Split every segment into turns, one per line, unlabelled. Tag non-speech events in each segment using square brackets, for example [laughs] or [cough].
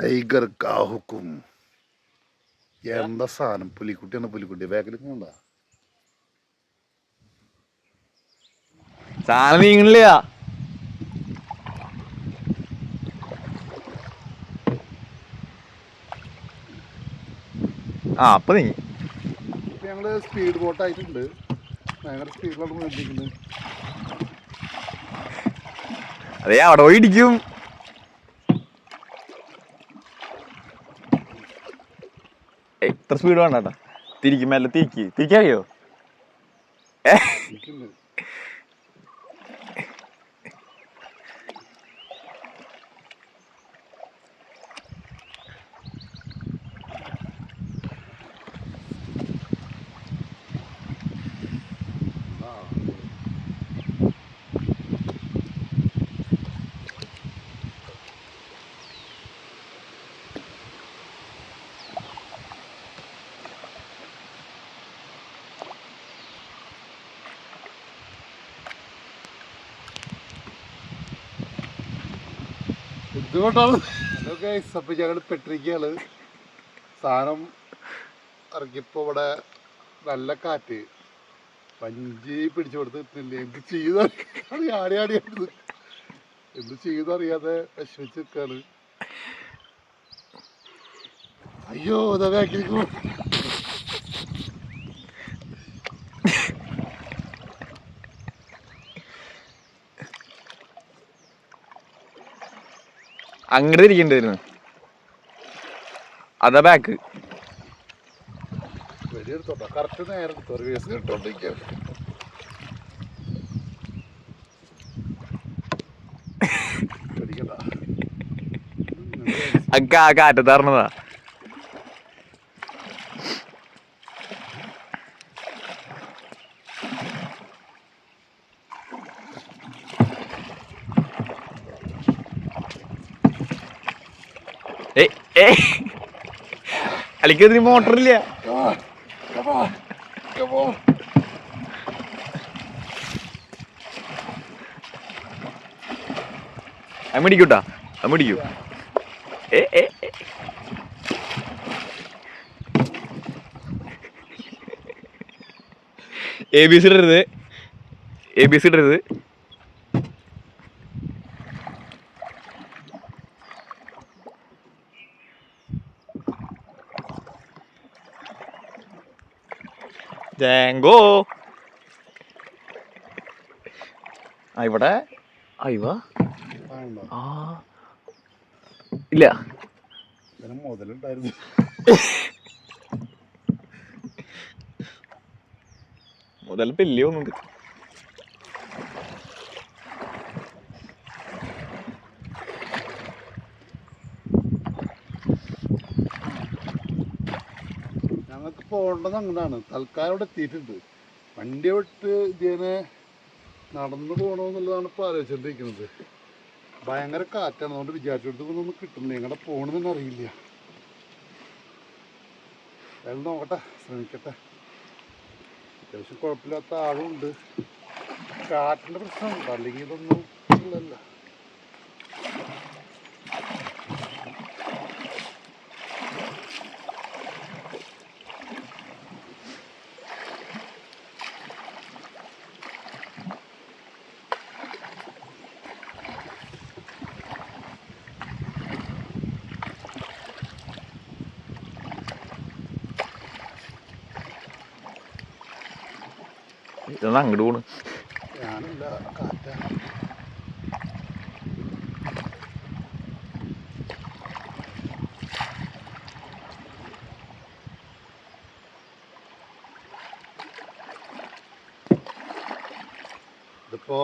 Tiger കാഹുക്കും. എന്താ സാധനം? പുലിക്കുട്ടിയാണ് പുലിക്കുട്ടി. ബാക്കിൽ കണ്ട
സാധനം നീങ്ങണില്ല. ആ അപ്പൊ നീ
ഞങ്ങൾ സ്പീഡ് ബോട്ട് ആയിട്ടുണ്ട്. ഭയങ്കര സ്പീഡിലാണ് പോയിരിക്കുന്നത്
അതെ അവിടെ പോയി ഇടിക്കും ഏയ്, ഇത്ര സ്പീഡ് വേണ്ട കേട്ടോ തിരിക്കും മെല്ലെ തിരിക്ക്. തിരിക്കറിയോ? ഏ?
ഹലോ ഗൈസ് അപ്പോൾ ഞങ്ങൾ പെട്ടിരിക്കുകയാണ് സാധനം ഇറക്കിയപ്പോൾ ഇവിടെ നല്ല കാറ്റ്. പഞ്ചി പിടിച്ചു കൊടുത്തിട്ടില്ല എന്ത് ചെയ്യുന്ന ആടി ആടി ആടി എന്ത് ചെയ്തറിയാതെ വിഷമിച്ച് നിൽക്കാണ് അയ്യോ ഇതാ ബാക്കിലേക്ക്
അങ്ങോട്ട് തിരിക്കണ്ടായിരുന്നു അതാ ബാക്ക് അക്ക ആ
നേരം [laughs]
അത് പിടിക്കൂട്ടാ അത് പിടിക്കൂ ഏ ഏ ഏ. എ ബി സി ഇടരുത്. എ ബി സി ഇടരുത്. ജാങ്കോ ആ ഇവിടെ. അയ്യവ ആ. ഇല്ല.
മുതലുണ്ടായിരുന്നു.
മുതൽ പെല്ലിയോ ഒന്നുണ്ട്
ഞങ്ങൾക്ക് പോകേണ്ടത് അങ്ങനെയാണ്. തൽക്കാലം അവിടെ എത്തിയിട്ടുണ്ട്. വണ്ടി വിട്ട് ഇതിനെ നടന്നു പോകണമെന്നുള്ളതാണ് ഇപ്പോൾ ആലോചിച്ചുകൊണ്ടിരിക്കുന്നത് ഭയങ്കര കാറ്റാണ്. അതുകൊണ്ട് വിചാരിച്ചെടുത്തൊന്നും കിട്ടുന്നില്ല. എങ്ങനെ പോകണമെന്ന് അറിയില്ല. അയാൾ നോക്കട്ടെ. ശ്രമിക്കട്ടെ. അത്യാവശ്യം കുഴപ്പമില്ലാത്ത ആളുണ്ട്. കാറ്റിന്റെ പ്രശ്നമുണ്ട്. അല്ലെങ്കിൽ ഇതൊന്നും ഇല്ലല്ലോ.
ഇതൊന്ന് അങ്ങോട്ട്
ഇതിപ്പോ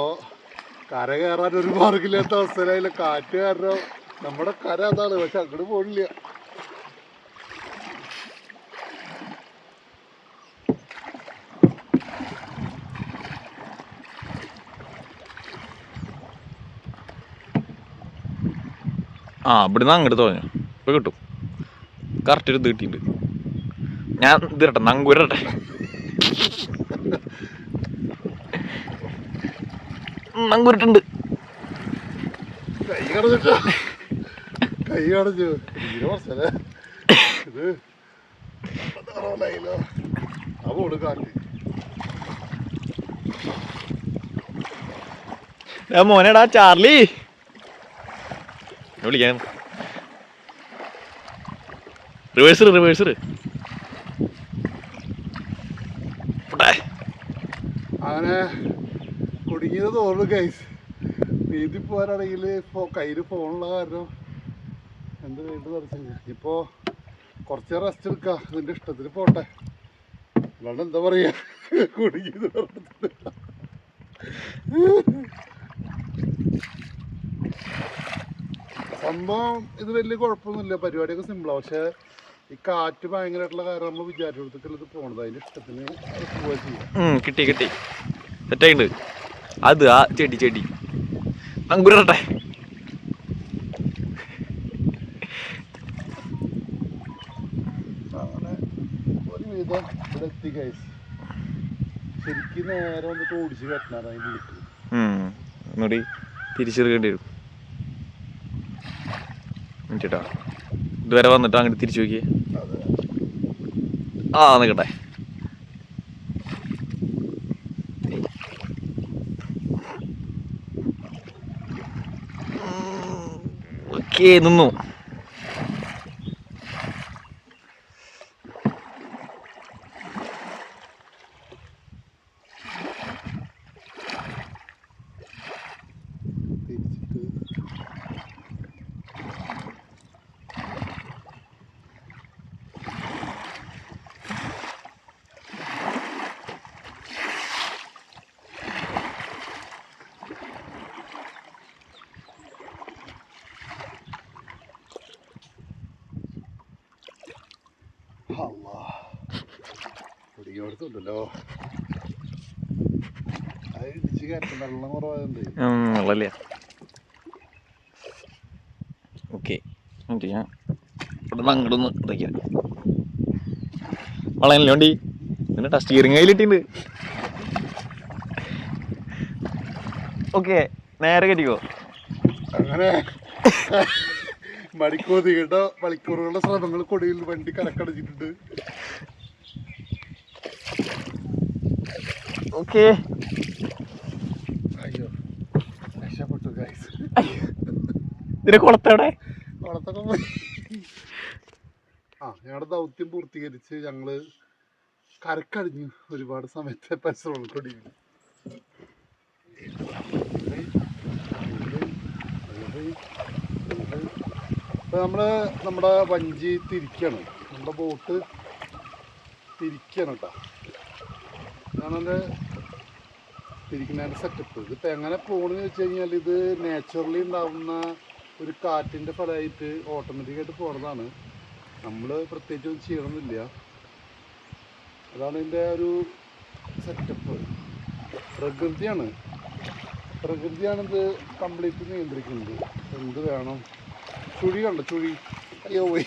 കര കയറാൻ ഒരു മാർഗില്ലാത്ത അവസ്ഥയിലായില്ല. കാറ്റ് കാരണം നമ്മുടെ കര അതാണ് പക്ഷെ അങ്ങോട്ട് പോണില്ല.
ആ ഇവിടുന്ന് അങ്ങോട്ട് തോന്നു ഇപ്പൊ കിട്ടും. കറക്റ്റ് ഒരു ഇത് കിട്ടിയിട്ടുണ്ട്. ഞാൻ ഇത് ഇരട്ടെ നങ്കൂരട്ടെ നങ്കൂരിട്ടുണ്ട്
മോനെടാ കിടന്നിട്ടാ കൈ കാണിച്ചു ഇതിന് കുറച്ചല്ലേ ഇത് അറിയില്ലോ ആ പോണ് കാറ്റ്
ആ മോനെടാ ചാർലി ഞാൻ റിവേഴ്സ് റിവേഴ്സർ
അങ്ങനെ കുടുങ്ങിയത് തോന്നുന്നു ഗൈസ് നീന്തി പോകാനാണെങ്കിൽ ഇപ്പോൾ കയ്യിൽ ഫോണുള്ള കാരണം എന്ത് വീണ്ടും തടസ്സം ഇപ്പോൾ കുറച്ച് റെസ്റ്റ് എടുക്കാം. നിന്റെ ഇഷ്ടത്തിന് പോട്ടെ. എന്താ പറയുക കുടുങ്ങിയത് പറഞ്ഞിട്ട്. സംഭവം ഇത് വലിയ കുഴപ്പമൊന്നുമില്ല. പരിപാടിയൊക്കെ സിമ്പിളാണ് പക്ഷേ ഈ കാറ്റ് ഭയങ്കരമായിട്ടുള്ള കാരണം നമ്മൾ വിചാരിച്ചിടത്തേക്കല്ല ഇത് പോണത്. അതിന്റെ ഇഷ്ടത്തിന് പോവുക ചെയ്യും.
കിട്ടി കിട്ടി. സെറ്റായിട്ടുണ്ട് അത് ആ ചെടി ചെടി. അങ്കുരട്ടെ.
ഇവിടെ എത്തി ശരിക്കും നേരെ വന്നിട്ട് ഓടിച്ച് കെട്ടണത് അതിന്റെ ഉള്ളിൽ
ഒന്നുകൂടി തിരിച്ചെടുക്കേണ്ടി വരും. ചേട്ടാ ഇതുവരെ വന്നിട്ട് അങ്ങോട്ട് തിരിച്ചു നോക്കിയേ. ആ നിൽക്കട്ടെ ഓക്കേ നിന്നു
തിരിച്ചിട്ട് അല്ലാ. ടസ്റ്റ് കയറ്റം വെള്ളം കുറവായതുകൊണ്ട്.
വെള്ളമില്ല. ഓക്കെ എന്നിട്ട് ഞാൻ ഇവിടെ അങ്ങോട്ട് ഒന്ന് ഇതാക്കിയാൽ വളയല്ലേ വണ്ടി? എന്നിട്ടാ സ്റ്റിയറിംഗ് കയ്യിലിട്ടുണ്ട് ഓക്കെ നേരെ കെട്ടിക്കോ
അങ്ങനെ മണിക്കൂർ നീണ്ട മണിക്കൂറുകളുടെ ശ്രമങ്ങൾ കൊടിയിൽ വണ്ടി കരക്കടച്ചിട്ടുണ്ട്
ഓക്കെ
അയ്യോ. രക്ഷപ്പെട്ടു ഗൈസ്
ഇതിന്റെ കുളത്തവിടെ
കുളത്തൊക്കെ പോയി. ആ ഞങ്ങളുടെ ദൗത്യം പൂർത്തീകരിച്ച് ഞങ്ങൾ കരക്കടിഞ്ഞു ഒരുപാട് സമയത്തെ പരിശ്രമം കൂടി ഇപ്പൊ നമ്മൾ നമ്മുടെ വഞ്ചി തിരിക്കാണ്. നമ്മുടെ ബോട്ട് തിരിക്കാണ് കേട്ടോ ഞാനെന്റെ തിരിക്കുന്നതിന്റെ സെറ്റപ്പ് ഇതിപ്പോൾ എങ്ങനെ പോകണമെന്ന് വെച്ച് കഴിഞ്ഞാൽ ഇത് നാച്ചുറലി ഉണ്ടാവുന്ന ഒരു കാറ്റിന്റെ ഫലമായിട്ട് ഓട്ടോമാറ്റിക്കായിട്ട് പോണതാണ്. നമ്മൾ പ്രത്യേകിച്ച് ഒന്നും ചെയ്യണമെന്നില്ല അതാണ് ഇതിന്റെ ഒരു സെറ്റപ്പ് പ്രകൃതിയാണ്. പ്രകൃതിയാണിത് കംപ്ലീറ്റ് നിയന്ത്രിക്കുന്നത്. എന്ത് വേണം? ചുഴി കണ്ടോ? ചുഴി. അയ്യോ പോയി.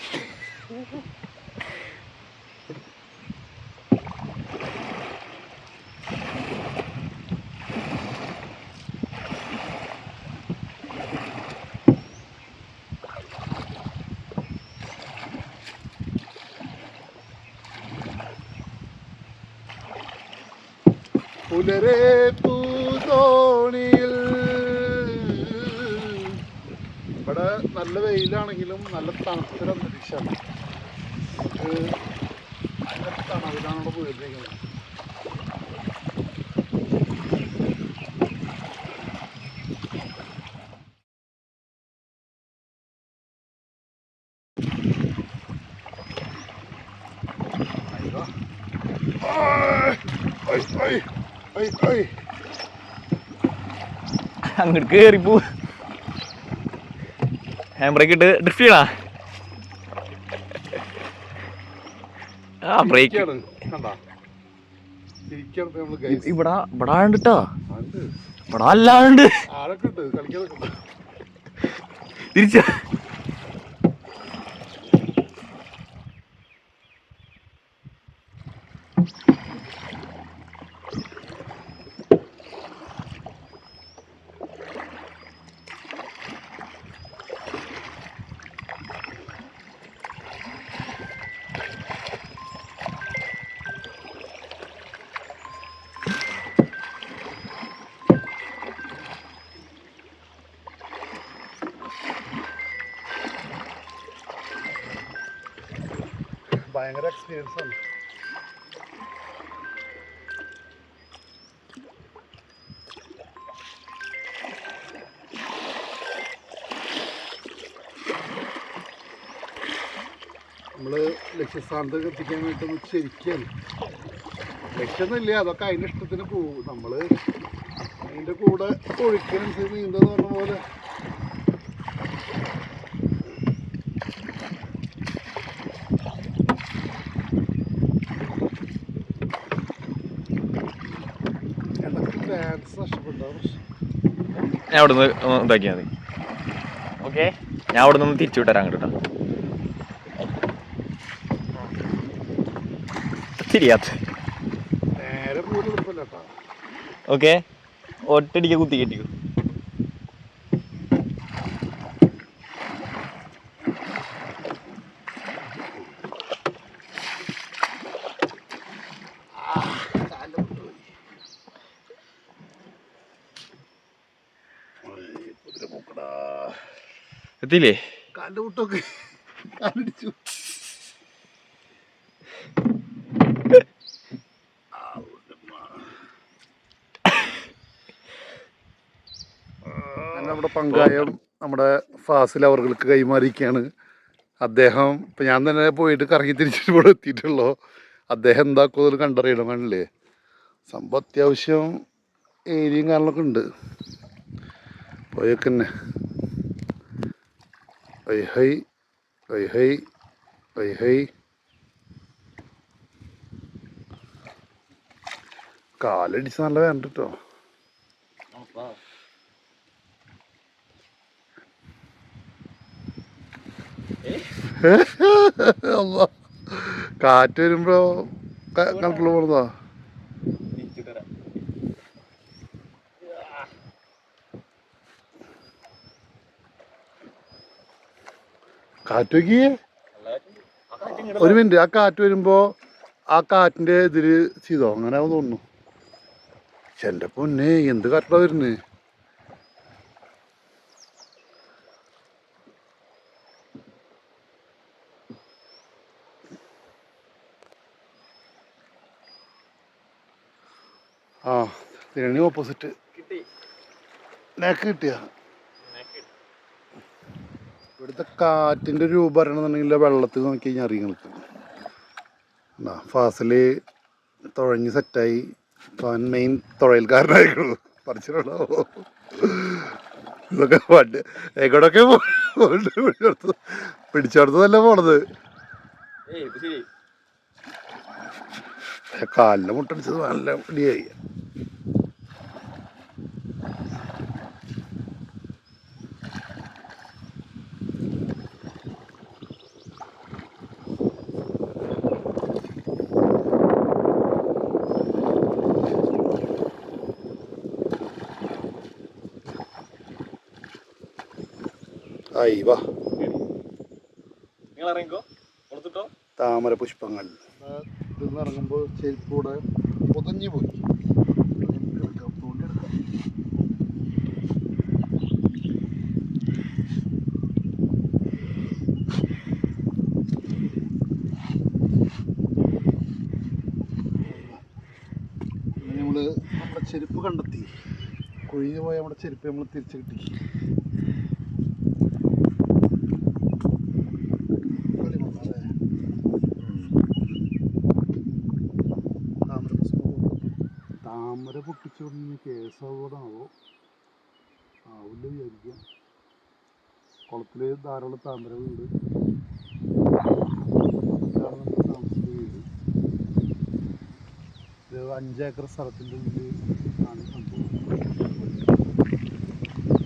പുലരെ പൂതോണിയിൽ ഇവിടെ നല്ല വെയിലാണെങ്കിലും നല്ല തണുത്തൊരു അന്തരീക്ഷമാണ് നമുക്ക് ഭയങ്കര തണവിലാണ് ഇവിടെ പോയിരിക്കുന്നത്. ആയ്.
അങ്ങോട്ട് കയറിപ്പോ ഹാൻഡ് ബ്രേക്ക് ഇട്ട് ഡ്രിഫ്റ്റ് ചെയ്യണ? ആ ബ്രേക്ക്. ഇവിടെ ഇവിടെ അല്ലാണ്ട് തിരിച്ച
ഭയങ്കര എക്സ്പീരിയൻസ് ആണ്. നമ്മൾ ലക്ഷ്യസ്ഥാനത്തേക്ക് എത്തിക്കാൻ വേണ്ടി ഒന്ന് ശരിക്കാണ്. അതൊക്കെ അതിന്റെ ഇഷ്ടത്തിന് പോകും. നമ്മൾ അതിന്റെ കൂടെ ഒഴുക്കിനനുസരിച്ച് നീന്തെന്ന് പറഞ്ഞ പോലെ
ഞാൻ അവിടെ നിന്ന് ഇതാക്കിയാൽ മതി. ഓക്കെ. ഞാൻ അവിടെ നിന്ന് തിരിച്ചു വിട്ടരാം അങ്ങോട്ട് കേട്ടോ. തിരിയാത്ത. ഓക്കെ. ഒറ്റടിക്ക് കുത്തി കെട്ടിക്കോ. എത്തിയില്ലേ
കണ്ടുമുട്ടൊക്കെ. കണ്ടിച്ചു നമ്മുടെ പങ്കായം നമ്മുടെ ഫാസിൽ അവർക്ക് കൈമാറിയിരിക്കുകയാണ്. അദ്ദേഹം ഇപ്പം ഞാൻ തന്നെ പോയിട്ട് കറങ്ങി തിരിച്ചിട്ട് ഇവിടെ എത്തിയിട്ടുള്ളൂ. അദ്ദേഹം എന്താക്കുമെന്ന് കണ്ടറിയണം കാണില്ലേ സംഭവം അത്യാവശ്യം ഏരിയയും കാര്യങ്ങളൊക്കെ ഉണ്ട്. പോയൊക്കെ തന്നെ hi ay hi ay hi. കാലടിച്ച് നല്ല വേണ്ട കേട്ടോ. കാറ്റ് വരുമ്പോ കണക്കുള്ള പോണതാ? കാറ്റ് നോക്കിയേ ഒരു മിനിറ്റ് ആ കാറ്റ് വരുമ്പോ ആ കാറ്റിന്റെ ഇതിൽ ചെയ്തോ? അങ്ങനെ ആവും തോന്നുന്നു. എന്റെ പൊന്നെ എന്ത് കാറ്റാ വരുന്നേ? ആ തിരണി ഓപ്പോസിറ്റ് നേക്ക് കിട്ടിയ? ഇവിടുത്തെ കാറ്റിന്റെ രൂപം പറയണമെന്നുണ്ടെങ്കിൽ വെള്ളത്തിൽ നോക്കി കഴിഞ്ഞാൽ അറിയാൻ നിൽക്കും എന്നാ ഫാസിൽ തുഴഞ്ഞ് സെറ്റായി ഫാൻ മെയിൻ തുഴയൽക്കാരനായിരുന്നു പറിച്ചിട്ടുള്ള ഇതൊക്കെ പണ്ട് എങ്ങോട്ടൊക്കെ പിടിച്ചെടുത്ത് പിടിച്ചെടുത്തതല്ല പോണത്? കാലിന് മുട്ടടിച്ചത് നല്ല ഇടിയായി താമര പുഷ്പങ്ങൾ. ഇതിൽ ഇറങ്ങുമ്പോൾ ചെരുപ്പൂടെ പൊതഞ്ഞു പോയി. നമ്മൾ നമ്മുടെ ചെരുപ്പ് കണ്ടെത്തി. കൊഴിഞ്ഞു പോയ നമ്മുടെ ചെരുപ്പ് നമ്മൾ തിരിച്ചു കിട്ടി. താമര പൊട്ടിച്ചു തുടങ്ങിയ കേസാവോടാവോ ആവില്ല വിചാരിക്കാം കുളത്തിൽ ധാരാളം താമരകളുണ്ട്. അഞ്ചേക്കർ സ്ഥലത്തിന്റെ ഉള്ളിൽ ആണ് സംഭവം.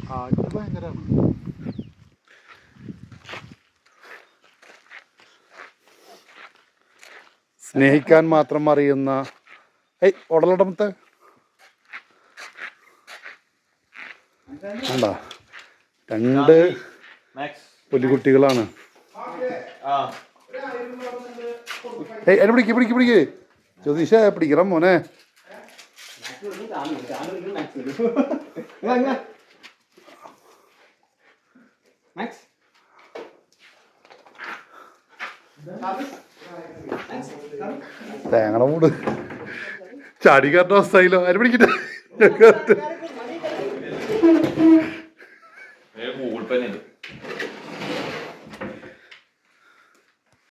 കാറ്റ് ഭയങ്കരമാണ് സ്നേഹിക്കാൻ മാത്രം അറിയുന്ന ഏയ് ഉടലടമത്തെ വേണ്ട രണ്ട് പുലിക്കുട്ടികളാണ്. ഏയ് എന്നെ പിടിക്ക് പിടിക്ക് പിടിക്ക്. ജ്യോതിഷ പിടിക്കണം മോനെ. തേങ്ങ മൂട്. ചാടിക്കാരുടെ അവസ്ഥയിലോ? ആര് പിടിക്കട്ടെ.
roule pas net.